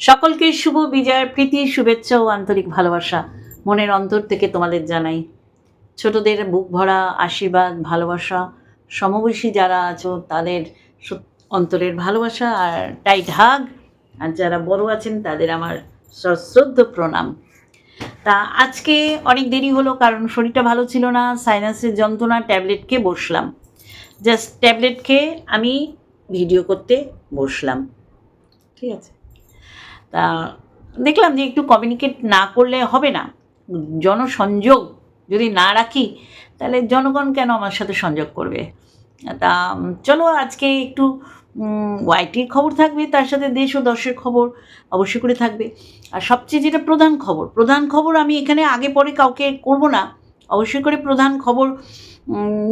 সকলকে শুভ বিজয়ের প্রীতি, শুভেচ্ছা ও আন্তরিক ভালোবাসা। মনের অন্তর থেকে তোমাদের জানাই। ছোটদের বুক ভরা আশীর্বাদ, ভালোবাসা। সমবয়সী যারা আছো, তাদের অন্তরের ভালোবাসা আর টাইট হাগ আর যারা বড় আছেন, তাদের আমার সশ্রদ্ধ প্রণাম। তা আজকে অনেক দেরি হলো, কারণ শরীরটা ভালো ছিল না সাইনাসের যন্ত্রণা ট্যাবলেট খেয়ে বসলাম। জাস্ট ট্যাবলেট খেয়ে আমি ভিডিও করতে বসলাম। ঠিক আছে? তা দেখলাম যে একটু কমিউনিকেট না করলে হবে না। জনসংযোগ যদি না রাখি, তাহলে জনগণ কেন আমার সাথে সংযোগ করবে? তা চলো আজকে একটু ওয়াইটির খবর থাকবে, তার সাথে দেশ ও দশের খবর অবশ্যই করে থাকবে। আর সবচেয়ে যেটা প্রধান খবর প্রধান খবর আমি এখানে আগে পরে কাউকে করব না। অবশ্যই করে প্রধান খবর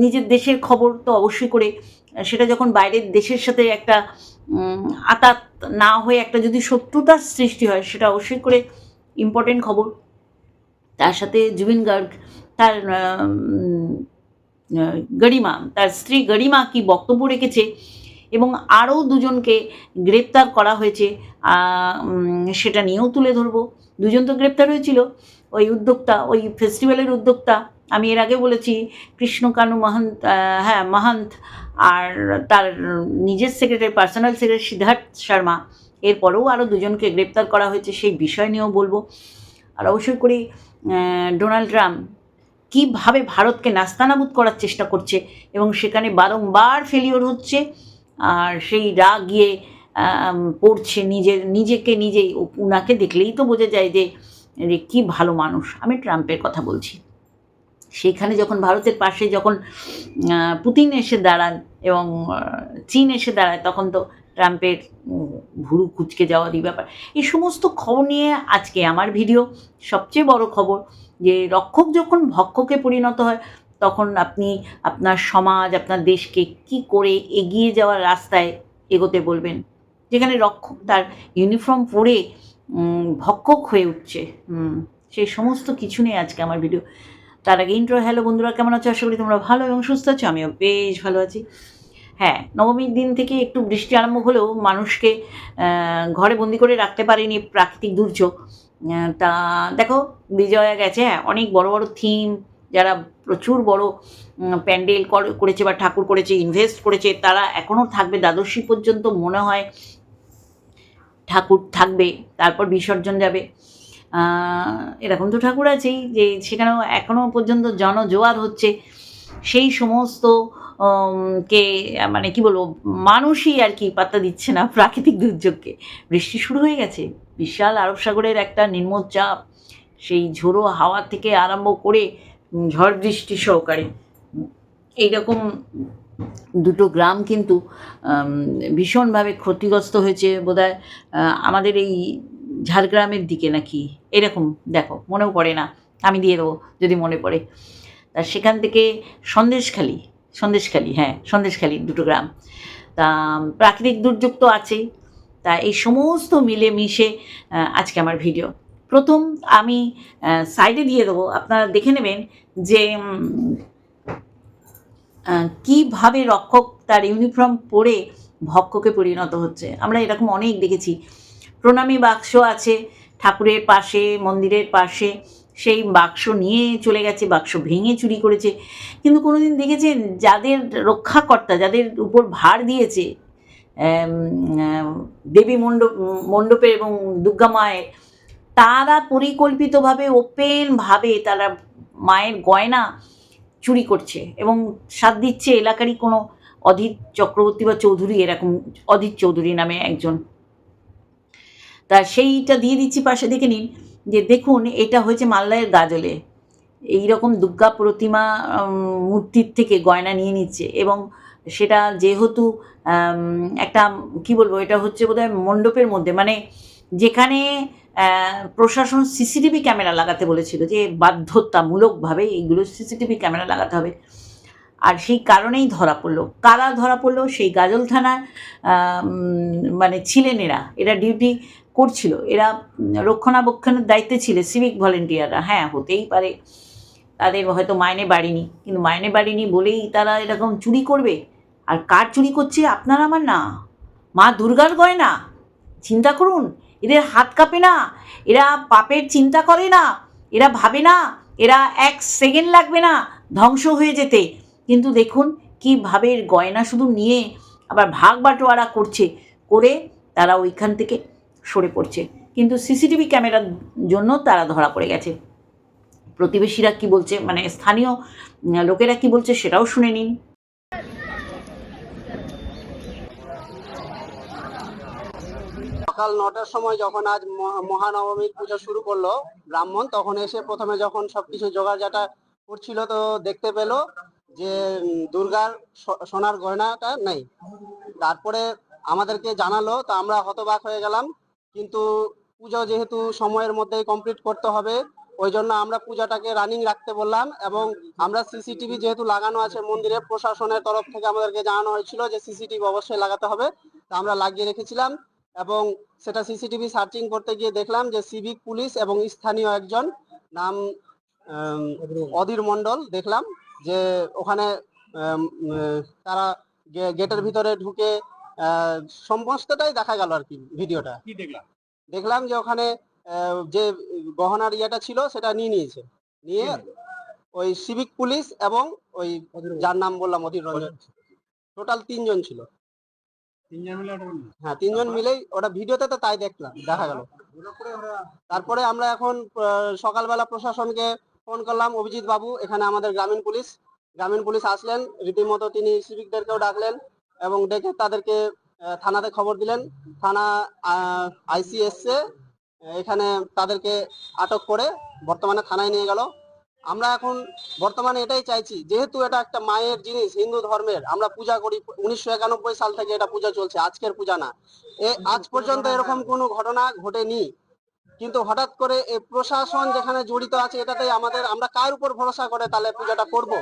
নিজের দেশের খবর তো অবশ্যই করে। সেটা যখন বাইরের দেশের সাথে একটা আতাত না হয়ে একটা যদি শত্রুতার সৃষ্টি হয়, সেটা অবশ্যই করে ইম্পর্টেন্ট খবর। তার সাথে জুবিন গার্গ, তার গরিমা, তার স্ত্রী গরিমা কি বক্তব্য রেখেছে এবং আরও দুজনকে গ্রেপ্তার করা হয়েছে সেটা নিয়েও তুলে ধরবো। দুজন তো গ্রেপ্তার হয়েছিল। ওই উদ্যোক্তা, ওই ফেস্টিভ্যালের উদ্যোক্তা, আমি এর আগে বলেছি, কৃষ্ণকানু মহান্ত হ্যাঁ মহান্ত আর তার নিজের secretary personal secretary Siddhartha Sharma, এরপরেও আরও দুজনকে গ্রেপ্তার করা হয়েছে, সেই বিষয় নিয়েও বলব। আর অবশ্যই করে ডোনাল্ড ট্রাম্প কীভাবে ভারতকে নাস্তানাবুদ করার চেষ্টা করছে এবং সেখানে বারংবার ফেলিওর হচ্ছে, আর সেই রাগ গিয়ে পড়ছে নিজের, নিজেকে নিজেই। ও- উনাকে দেখলেই তো বোঝা যায় যে কী ভালো মানুষ। আমি ট্রাম্পের কথা বলছি। সেখানে যখন ভারতের পাশে যখন পুতিন এসে দাঁড়ান এবং চীন এসে দাঁড়ায়, তখন তো ট্রাম্পের ভুরু কুচকে যাওয়ারই ব্যাপার। এই সমস্ত খবর নিয়ে আজকে আমার ভিডিও। সবচেয়ে বড় খবর যে, রক্ষক যখন ভক্ষকে পরিণত হয়, তখন আপনি আপনার সমাজ, আপনার দেশকে কি করে এগিয়ে যাওয়ার রাস্তায় এগোতে বলবেন? যেখানে রক্ষক তার ইউনিফর্ম পরে ভক্ষক হয়ে উঠছে। সেই সমস্ত কিছু নিয়ে আজকে আমার ভিডিও। তার আগে ইন্ট্রো হ্যালো বন্ধুরা, কেমন আছো? আশা করি তোমরা ভালো এবং সুস্থ আছো, আমিও বেশ ভালো আছি। হ্যাঁ নবমীর দিন থেকে একটু বৃষ্টি আরম্ভ হলেও মানুষকে ঘরে বন্দি করে রাখতে পারেনি প্রাকৃতিক দুর্যোগ। তা দেখো, বিজয়া গেছে হ্যাঁ অনেক বড় বড় থিম যারা প্রচুর বড় প্যান্ডেল কর- করেছে বা ঠাকুর করেছে ইনভেস্ট করেছে, তারা এখনও থাকবে, দ্বাদশী পর্যন্ত মনে হয় ঠাকুর থাকবে, তারপর বিসর্জন যাবে। এরকম তো ঠাকুর আছেই যে সেখানেও এখনও পর্যন্ত জনজোয়ার হচ্ছে। সেই সমস্ত কে মানে কি বলব, মানুষই আর কি পাত্তা দিচ্ছে না প্রাকৃতিক দুর্যোগকে। বৃষ্টি শুরু হয়ে গেছে, বিশাল আরব সাগরের একটা নিম্নচাপ সেই ঝোড়ো হাওয়া থেকে আরম্ভ করে ঝড় বৃষ্টি সহকারে, এইরকম দুটো গ্রাম কিন্তু ভীষণভাবে ক্ষতিগ্রস্ত হয়েছে বোধহয়। আমাদের এই ঝাড়গ্রামের দিকে নাকি? এরকম, দেখো, মনেও পড়ে না। আমি দিয়ে দেবো, যদি মনে পড়ে। তা সেখান থেকে সন্দেশখালি সন্দেশখালি হ্যাঁ সন্দেশখালি দুটো গ্রাম। তা, প্রাকৃতিক দুর্যোগ তো আছেই। তা এই সমস্ত মিলে মিশে আজকে আমার ভিডিও। প্রথম আমি সাইডে দিয়ে দেবো। আপনারা দেখে নেবেন যে কীভাবে রক্ষক তার ইউনিফর্ম পরে ভক্ষকে পরিণত হচ্ছে। আমরা এরকম অনেক দেখেছি। প্রণামী বাক্স আছে, ঠাকুরের পাশে, মন্দিরের পাশে। সেই বাক্স নিয়ে চলে গেছে, বাক্স ভেঙে চুরি করেছে। কিন্তু কোনোদিন দেখেছেন, যাদের রক্ষাকর্তা, যাদের উপর ভার দিয়েছে দেবী মণ্ডপ, মণ্ডপের এবং দুর্গা মায়ের, তারা পরিকল্পিতভাবে ওপেনভাবে তারা মায়ের গয়না চুরি করছে এবং সাথ দিচ্ছে এলাকারই কোনো অধীর চক্রবর্তী বা চৌধুরী, এরকম অধীর চৌধুরী নামে একজন তা সেইটা দিয়ে দিচ্ছি, পাশে দেখে নিন যে দেখুন, এটা হয়েছে মালদায়ের গাজলে। এই রকম দুর্গা প্রতিমা মূর্তির থেকে গয়না নিয়ে নিচ্ছে এবং সেটা যেহেতু একটা, কি বলব, এটা হচ্ছে বোধহয় মণ্ডপের মধ্যে মানে যেখানে প্রশাসন সিসিটিভি ক্যামেরা লাগাতে বলেছিল যে বাধ্যতামূলকভাবে এইগুলো সিসিটিভি ক্যামেরা লাগাতে হবে। আর সেই কারণেই ধরা পড়ল। কারা ধরা পড়ল? সেই গাজল থানার মানে ছিলেন এরা। এরা ডিউটি করছিল। এরা রক্ষণাবেক্ষণের দায়িত্বে ছিল সিভিক ভলেন্টিয়াররা হ্যাঁ হতেই পারে। তাদের হয়তো মাইনে বাড়িনি। কিন্তু মাইনে বাড়িনি বলেই তারা এরকম চুরি করবে। আর কার চুরি করছে আপনার আমার না। মা দুর্গার গয়না। চিন্তা করুন, এদের হাত কাঁপে না। এরা পাপের চিন্তা করে না। এরা ভাবে না। এরা এক সেকেন্ড লাগবে না ধ্বংস হয়ে যেতে। কিন্তু দেখুন কীভাবে গয়না শুধু নিয়ে আবার ভাগ বাটোয়ারা করছে। করে তারা ওইখান থেকে সরে পড়ছে। কিন্তু সিসিটিভি ক্যামেরার জন্য তারা ধরা পড়ে গেছে। প্রতিবেশীরা কি বলছে? মানে স্থানীয় লোকেরা কি বলছে সেটাও শুনে নিন। সকাল নটার সময় যখন আজ মহানবমীর পুজো শুরু করল ব্রাহ্মণ, তখন এসে প্রথমে যখন সবকিছু জোগাড় জাটা করছিল তো দেখতে পেল যে দুর্গার সোনার গয়নাটা নেই। তারপরে আমাদেরকে জানালো, তো আমরা হতবাক হয়ে গেলাম। কিন্তু পুজো যেহেতু সময়ের মধ্যেই কমপ্লিট করতে হবে ওই জন্য আমরা পূজাটাকে রানিং রাখতে বললাম এবং আমরা সিসিটিভি যেহেতু লাগানো আছে মন্দিরে প্রশাসনের তরফ থেকে আমাদেরকে জানানো হয়েছিল যে সিসিটিভি অবশ্যই লাগাতে হবে, তা আমরা লাগিয়ে রেখেছিলাম এবং সেটা সিসিটিভি সার্চিং করতে গিয়ে দেখলাম যে সিভিক পুলিশ এবং স্থানীয় একজন নাম অধীর মণ্ডল দেখলাম যে ওখানে তারা গেটের ভিতরে ঢুকে সমস্তটাই দেখা গেল আর কি ভিডিওটা। কি দেখলাম? দেখলাম যে ওখানে যে গহনার ইয়েটা ছিল সেটা নিয়ে নিয়েছে। নিয়ে ওই সিভিক পুলিশ এবং ওই যার নাম বললাম অধীর রঞ্জন। টোটাল তিনজন ছিল। হ্যাঁ তিনজন মিলেই ওটা ভিডিওতে তো তাই দেখলাম দেখা গেল। তারপরে আমরা এখন সকালবেলা প্রশাসনকে ফোন করলাম অভিজিৎ বাবু এখানে আমাদের গ্রামীণ পুলিশ। গ্রামীণ পুলিশ আসলেন রীতিমতো তিনি সিভিকদেরকেও ডাকলেন। এবং ডেকে তাদেরকে থানাতে খবর দিলেন। থানা আইসি এসছে, এখানে তাদেরকে আটক করে বর্তমানে থানায় নিয়ে গেল। আমরা এখন বর্তমানে এটাই চাইছি, যেহেতু এটা একটা মায়ের জিনিস, হিন্দু ধর্মের, আমরা পূজা করি, উনিশশো একানব্বই সাল থেকে এটা পূজা চলছে, আজকের পূজা না। এ, আজ পর্যন্ত এরকম কোনো ঘটনা ঘটেনি। কিন্তু হঠাৎ করে এই প্রশাসন যেখানে জড়িত আছে, এটাতেই আমাদের, আমরা কার উপর ভরসা করে তাহলে পূজাটা করব?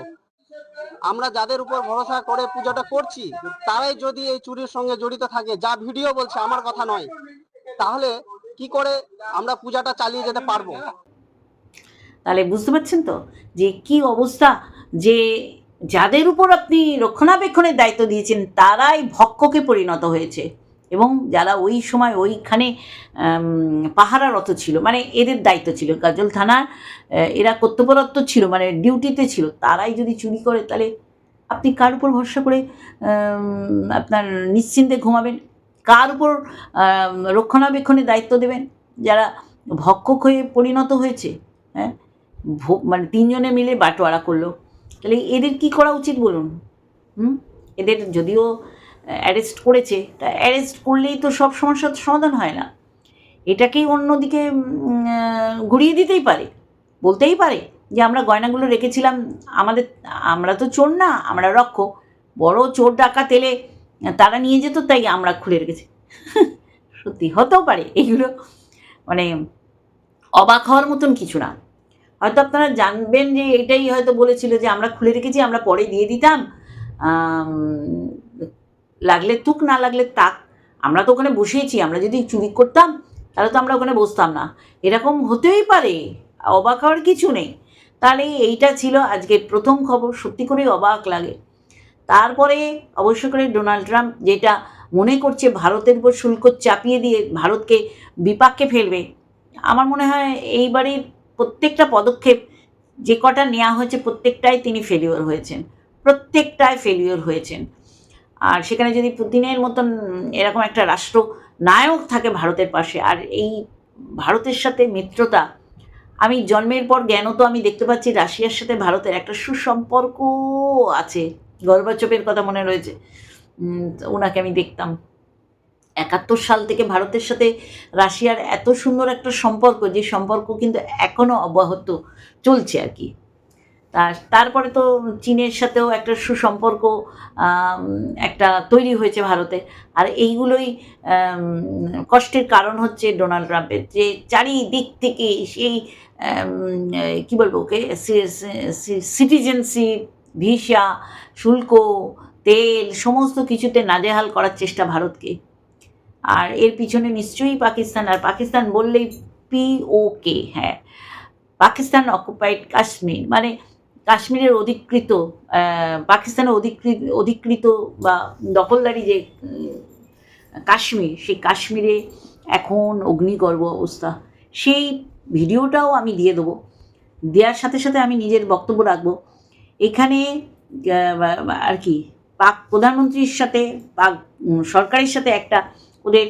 আমরা যাদের উপর ভরসা করে পূজাটা করছি, তারাই যদি এই চুরির সঙ্গে জড়িত থাকে, যা ভিডিও বলছে, আমার কথা নয়, তাহলে কি করে আমরা পূজাটা চালিয়ে যেতে পারব? তাহলে বুঝতে পারছেন তো যে কি অবস্থা? যে যাদের উপর আপনি রক্ষণাবেক্ষণের দায়িত্ব দিয়েছেন, তারাই ভক্ষকে পরিণত হয়েছে। এবং যারা ওই সময় ওইখানে পাহারারত ছিল মানে এদের দায়িত্ব ছিল। গাজল থানার এরা কর্তব্যরত ছিল মানে ডিউটিতে ছিল। তারাই যদি চুরি করে, তাহলে আপনি কার উপর ভরসা করে আপনার নিশ্চিন্তে ঘুমাবেন? কার উপর রক্ষণাবেক্ষণের দায়িত্ব দেবেন? যারা ভক্ষক হয়ে পরিণত হয়েছে হ্যাঁ? মানে তিনজনে মিলে বাটোয়ারা করল। তাহলে এদের কি করা উচিত বলুন? হুম? এদের যদিও অ্যারেস্ট করেছে, তা অ্যারেস্ট করলেই তো সব সমস্যার সমাধান হয় না। এটাকেই অন্যদিকে ঘুরিয়ে দিতেই পারে। বলতেই পারে যে আমরা গয়নাগুলো রেখেছিলাম, আমাদের, আমরা তো চোর না, আমরা রক্ষক। বড় চোর ডাকা তেলে তারা নিয়ে যেত, তাই আমরা খুলে রেখেছি। সত্যি হতেও পারে, এগুলো মানে অবাক হওয়ার মতন কিছু না। হয়তো আপনারা জানবেন যে এটাই হয়তো বলেছিল যে আমরা খুলে রেখেছি, আমরা পরে দিয়ে দিতাম। লাগলে তুক, না লাগলে তাক। আমরা তো ওখানে বসেইছি, আমরা যদি চুরি করতাম, তাহলে তো আমরা ওখানে বসতাম না। এরকম হতেই পারে, অবাক হওয়ার কিছু নেই। তাহলে এইটা ছিল আজকের প্রথম খবর, সত্যি করেই অবাক লাগে। তারপরে অবশ্য করে ডোনাল্ড ট্রাম্প যেটা মনে করছে, ভারতের উপর শুল্ক চাপিয়ে দিয়ে ভারতকে বিপাকে ফেলবে, আমার মনে হয় এইবারের প্রত্যেকটা পদক্ষেপ যে কটা নেওয়া হয়েছে, প্রত্যেকটাই তিনি ফেলিওর হয়েছেন। প্রত্যেকটায় ফেলিওর হয়েছেন। আর সেখানে যদি পুতিনের মতন এরকম একটা রাষ্ট্র নায়ক থাকে ভারতের পাশে, আর এই ভারতের সাথে মিত্রতা, আমি জন্মের পর জ্ঞান তো আমি দেখতে পাচ্ছি রাশিয়ার সাথে ভারতের একটা সুসম্পর্ক আছে। গর্বাচপের কথা মনে রয়েছে। ওনাকে আমি দেখতাম। একাত্তর সাল থেকে ভারতের সাথে রাশিয়ার এত সুন্দর একটা সম্পর্ক, যে সম্পর্ক কিন্তু এখনও অব্যাহত চলছে আর কি। তারপরে তো চীনের সাথেও একটা সুসম্পর্ক একটা তৈরি হয়েছে ভারতে। আর এইগুলোই কষ্টের কারণ হচ্ছে ডোনাল্ড ট্রাম্পের। যে চারিদিক থেকে সেই কি বলব ওকে সিটিজেনশিপ, ভিসা, শুল্ক, তেল, সমস্ত কিছুতে নাজেহাল করার চেষ্টা ভারতকে। আর এর পিছনে নিশ্চয়ই পাকিস্তান, আর পাকিস্তান বললেই পিওকে হ্যাঁ। পাকিস্তান অকুপাইড কাশ্মীর মানে কাশ্মীরের অধিকৃত পাকিস্তানের অধিকৃত অধিকৃত বা দখলদারি যে কাশ্মীর, সেই কাশ্মীরে এখন অগ্নিগর্ভ অবস্থা। সেই ভিডিওটাও আমি দিয়ে দেবো। দেওয়ার সাথে সাথে আমি নিজের বক্তব্য রাখব। এখানে আর কি, পাক প্রধানমন্ত্রীর সাথে, পাক সরকারের সাথে একটা ওদের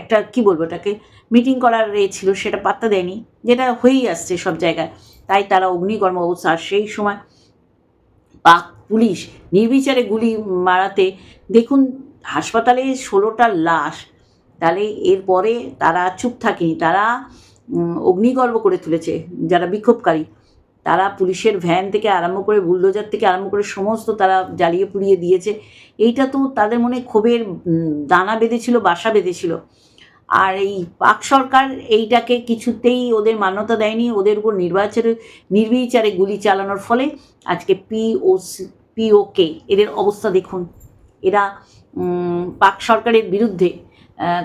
একটা কি বলব ওটাকে মিটিং করার এ ছিল, সেটা পাত্তা দেয়নি, যেটা হয়েই আসছে সব জায়গায়। তাই তারা অগ্নিকর্ম অবস্থা সেই সময় পাক পুলিশ নির্বিচারে গুলি মারাতে দেখুন হাসপাতালে ষোলোটা লাশ তাহলে এরপরে তারা চুপ থাকেনি তারা উম, অগ্নিগর্ভ করে তুলেছে যারা বিক্ষোভকারী। তারা পুলিশের ভ্যান থেকে আরম্ভ করে বুলডোজার থেকে আরম্ভ করে সমস্ত তারা জ্বালিয়ে পুড়িয়ে দিয়েছে। এইটা তো তাদের মনে ক্ষোভের দানা বেঁধেছিল বাসা বেঁধেছিল। আর এই পাক সরকার এইটাকে কিছুতেই ওদের মান্যতা দেয়নি, ওদের উপর নির্বাচনে, নির্বিচারে গুলি চালানোর ফলে আজকে পিও পিওকে এদের অবস্থা দেখুন। এরা পাক সরকারের বিরুদ্ধে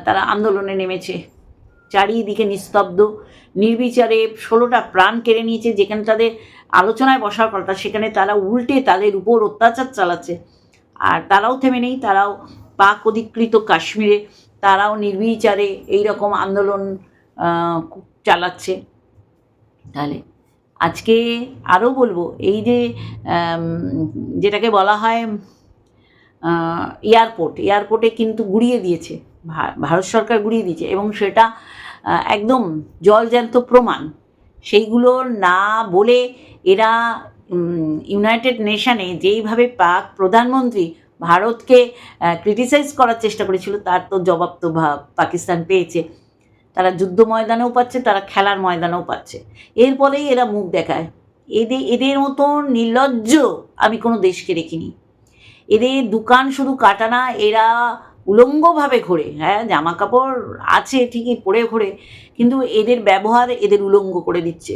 তারা আন্দোলনে নেমেছে। চারিদিকে নিস্তব্ধ। নির্বিচারে ষোলোটা প্রাণ কেড়ে নিয়েছে, যেখানে তাদের আলোচনায় বসার কথা, সেখানে তারা উল্টে তাদের উপর অত্যাচার চালাচ্ছে। আর তারাও থেমে নেই, তারাও পাক অধিকৃত কাশ্মীরে তারাও নির্বিচারে এই রকম আন্দোলন চালাচ্ছে। তাহলে আজকে আরও বলব, এই যে যেটাকে বলা হয় এয়ারপোর্ট, এয়ারপোর্টে কিন্তু গুড়িয়ে দিয়েছে ভারত সরকার গুড়িয়ে দিয়েছে এবং সেটা একদম জলজ্যান্ত প্রমাণ। সেইগুলো না বলে এরা ইউনাইটেড নেশনে যেইভাবে পাক প্রধানমন্ত্রী ভারতকে ক্রিটিসাইজ করার চেষ্টা করেছিল, তার তো জবাব তো পাকিস্তান পেয়েছে। তারা যুদ্ধ ময়দানেও পাচ্ছে, তারা খেলার ময়দানেও পাচ্ছে। এরপরেই এরা মুখ দেখায়। এদের এদের মতো নির্লজ্জ আমি কোনো দেশকে দেখিনি। এদের দোকান শুধু কাটা না এরা উলঙ্গভাবে ঘোরে। হ্যাঁ জামা কাপড় আছে ঠিকই পরে ঘোরে, কিন্তু এদের ব্যবহার এদের উলঙ্গ করে দিচ্ছে।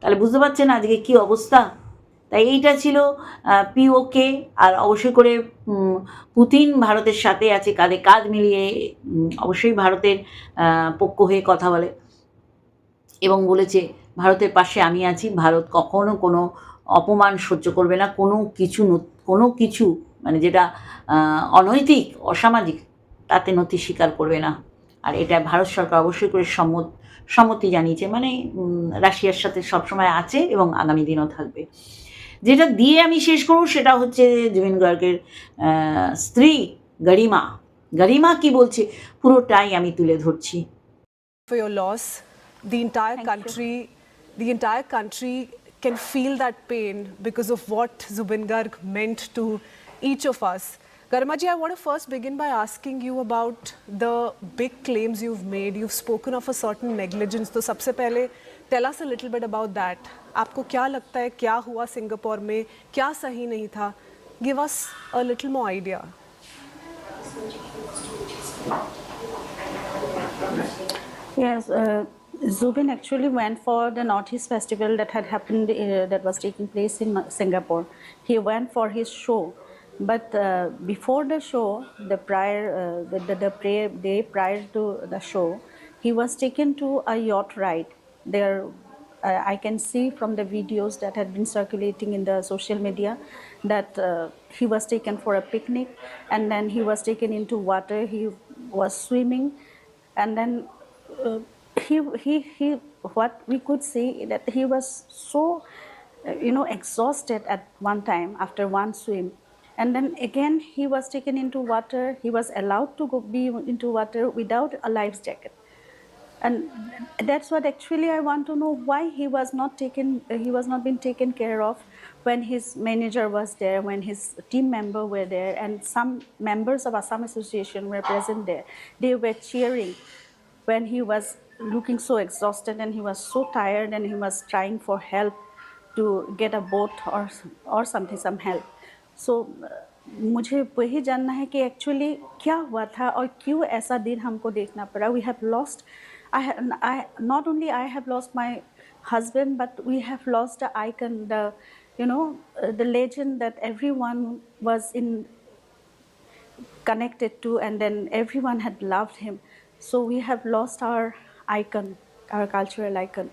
তাহলে বুঝতে পারছেন আজকে কি অবস্থা? তাই এইটা ছিল পিওকে আর অবশ্যই করে পুতিন ভারতের সাথে আছে কাঁধে কাঁধ মিলিয়ে অবশ্যই ভারতের পক্ষ হয়ে কথা বলে। এবং বলেছে, ভারতের পাশে আমি আছি, ভারত কখনো কোনো অপমান সহ্য করবে না, কোনো কিছু কোনো কিছু মানে যেটা অনৈতিক, অসামাজিক, তাতে নথি স্বীকার করবে না। আর এটা ভারত সরকার অবশ্যই করে সম্মত, সম্মতি জানিয়েছে মানে রাশিয়ার সাথে সবসময় আছে এবং আগামী দিনও থাকবে। for your loss the entire country the entire country can feel that pain because of what Zubin Garg meant to each of us Garamaji, I want to first begin by asking you about the big claims you've made. You've spoken of a certain negligence. So, sabse tell us a little bit about that. आपको क्या लगता है क्या हुआ Singapore में क्या सही नहीं था Give us a little more idea. Yes, uh, Zubin actually went for the Northeast Festival that had happened, uh, that was taking place in Singapore. He went for his show, but uh, before the show, the prior, uh, the, the, the prayer, day prior to the show, he was taken to a yacht ride. There, uh, I can see from the videos that had been circulating in the social media that uh, he was taken for a picnic, and then he was taken into water. He was swimming, and then uh, he, he, he, what we could see that he was so, uh, you know, exhausted at one time after one swim. And then again, he was taken into water. He was allowed to go be into water without a life jacket And that's what actually I want to know why he was not taken, he was not being taken care of when his manager was there, when his team member were there, and some members of Assam Association were present there. They were cheering when he was looking so exhausted and he was so tired and he was trying for help to get a boat or or something some help so uh, मुझे वही जानना है कि actually क्या हुआ था और क्यों ऐसा दिन हमको देखना पड़ा we have lost I, I not only I have lost my husband, but we have lost the icon, the you know uh, the legend that everyone was in connected to, and then everyone had loved him. So we have lost our icon, our cultural icon.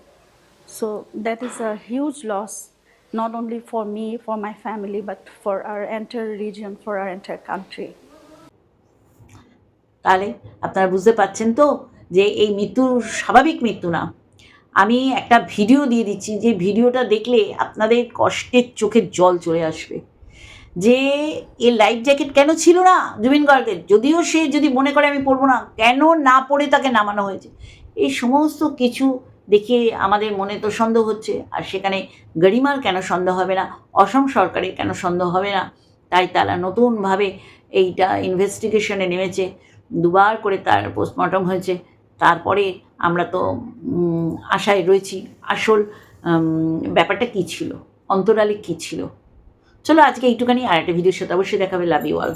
So that is a huge loss, not only for me, for my family, but for our entire region, for our entire country. তাহলে আপনারা বুঝতে পাচ্ছেন তো যে এই মৃত্যু স্বাভাবিক মৃত্যু না। আমি একটা ভিডিও দিয়ে দিচ্ছি, যে ভিডিওটা দেখলে আপনাদের কষ্টের চোখের জল চলে আসবে। যে এ লাইফ জ্যাকেট কেন ছিল না জুবিন গার্গের? যদিও সে যদি মনে করে আমি পরবো না, কেন না পরে তাকে নামানো হয়েছে? এই সমস্ত কিছু দেখে আমাদের মনে তো সন্দেহ হচ্ছে, আর সেখানে গরিমার কেন সন্দেহ হবে না? অসম সরকারের কেন সন্দেহ হবে না? তাই তারা নতুনভাবে এইটা ইনভেস্টিগেশনে নেমেছে, দুবার করে তার পোস্টমর্টম হয়েছে। তারপরে আমরা তো আশায় রয়েছি। আসল ব্যাপারটা কী ছিল? অন্তরালে কী ছিল? চলো আজকে এইটুখানি, আর একটা ভিডিওর সাথে অবশ্যই দেখাবে লাভ ইউ অল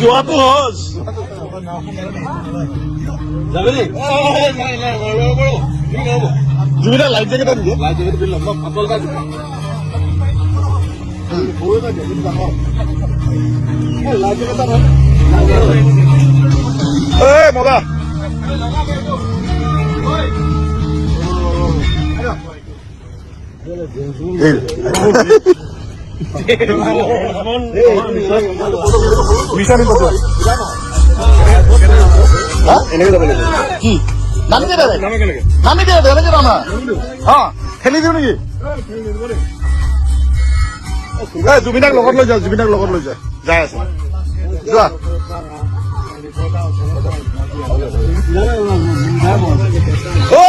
যোৱাটো হজ যাবি নেকি লাইট জেগেট লাইট জেগেট লাইট জেগেট এই মদা হা খেলি দিওঁ নেকি? জুবিনাক লগত লৈ যা জুবিনাক লগত লৈ যা। যাই আছে। যোৱা। ঐ!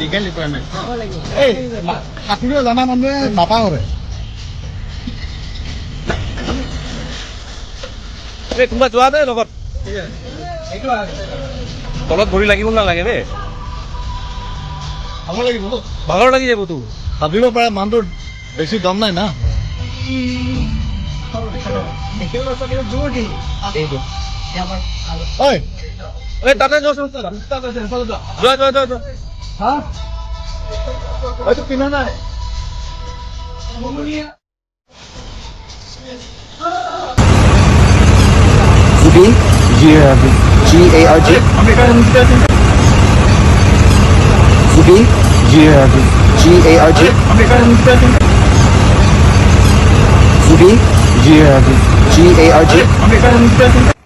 লিগেল ৰিকুৱাৰমেণ্ট এই সাঁতুৰিব জনা মানুহে নাপাহৰে বে কোনোবা যোৱা দে লগত? তলত ভৰি লাগিব নালাগে বে? খাব লাগিব। ভাগৰ লাগি যাব তোৰ। ভাবিব পাৰে মানুহটোৰ বেছি দম নাই না। ঐ। Eh, tata nyo, sa tata. Tata nyo, sa tata. Ha? Ito pinanay. Mamaya. Zubi? G-A-R-G. G-A-R-G? A R G. G-A-R-G? A R G. Okay.